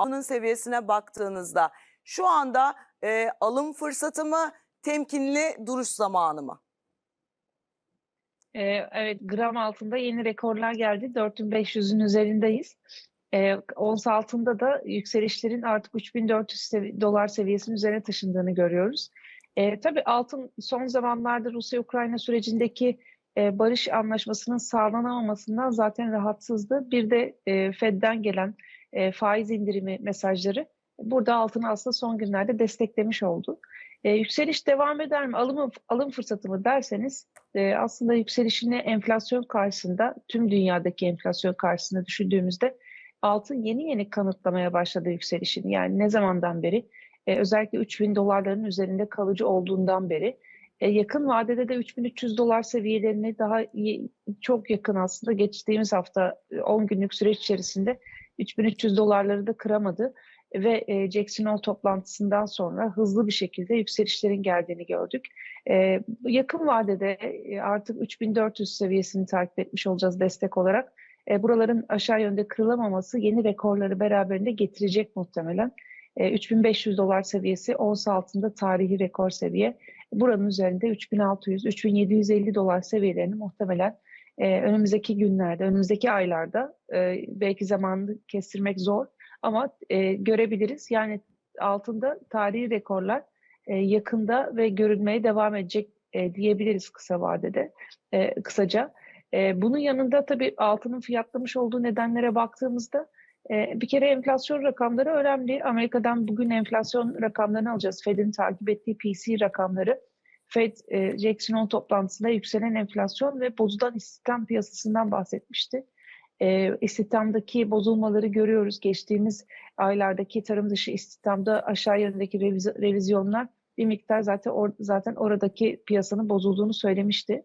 altının seviyesine baktığınızda şu anda e, alım fırsatı mı, temkinli duruş zamanı mı? Ee, evet gram altında yeni rekorlar geldi. 4500'ün üzerindeyiz. Ee, ons altında da yükselişlerin artık 3400 sevi- dolar seviyesinin üzerine taşındığını görüyoruz. Ee, tabii altın son zamanlarda Rusya-Ukrayna sürecindeki e, barış anlaşmasının sağlanamamasından zaten rahatsızdı. Bir de e, Fed'den gelen e, faiz indirimi mesajları burada altını aslında son günlerde desteklemiş oldu. E, yükseliş devam eder mi? Alım, alım fırsatı mı derseniz e, aslında yükselişini enflasyon karşısında tüm dünyadaki enflasyon karşısında düşündüğümüzde altın yeni yeni kanıtlamaya başladı yükselişini. Yani ne zamandan beri e, özellikle 3000 dolarların üzerinde kalıcı olduğundan beri e, yakın vadede de 3300 dolar seviyelerini daha iyi, çok yakın aslında geçtiğimiz hafta e, 10 günlük süreç içerisinde 3300 dolarları da kıramadı ve e, Jackson Hole toplantısından sonra hızlı bir şekilde yükselişlerin geldiğini gördük. E, yakın vadede e, artık 3400 seviyesini takip etmiş olacağız destek olarak. E, buraların aşağı yönde kırılamaması yeni rekorları beraberinde getirecek muhtemelen. E, 3500 dolar seviyesi ons altında tarihi rekor seviye. Buranın üzerinde 3600-3750 dolar seviyelerini muhtemelen e, önümüzdeki günlerde, önümüzdeki aylarda e, belki zamanını kestirmek zor ama e, görebiliriz. Yani altında tarihi rekorlar e, yakında ve görülmeye devam edecek e, diyebiliriz kısa vadede, e, kısaca. E, bunun yanında tabii altının fiyatlamış olduğu nedenlere baktığımızda e, bir kere enflasyon rakamları önemli. Amerika'dan bugün enflasyon rakamlarını alacağız. Fed'in takip ettiği PC rakamları. Fed, e, Jackson Hole toplantısında yükselen enflasyon ve bozulan istihdam piyasasından bahsetmişti. E, istihdamdaki bozulmaları görüyoruz. Geçtiğimiz aylardaki tarım dışı istihdamda aşağı yönündeki reviz- revizyonlar bir miktar zaten or- zaten oradaki piyasanın bozulduğunu söylemişti.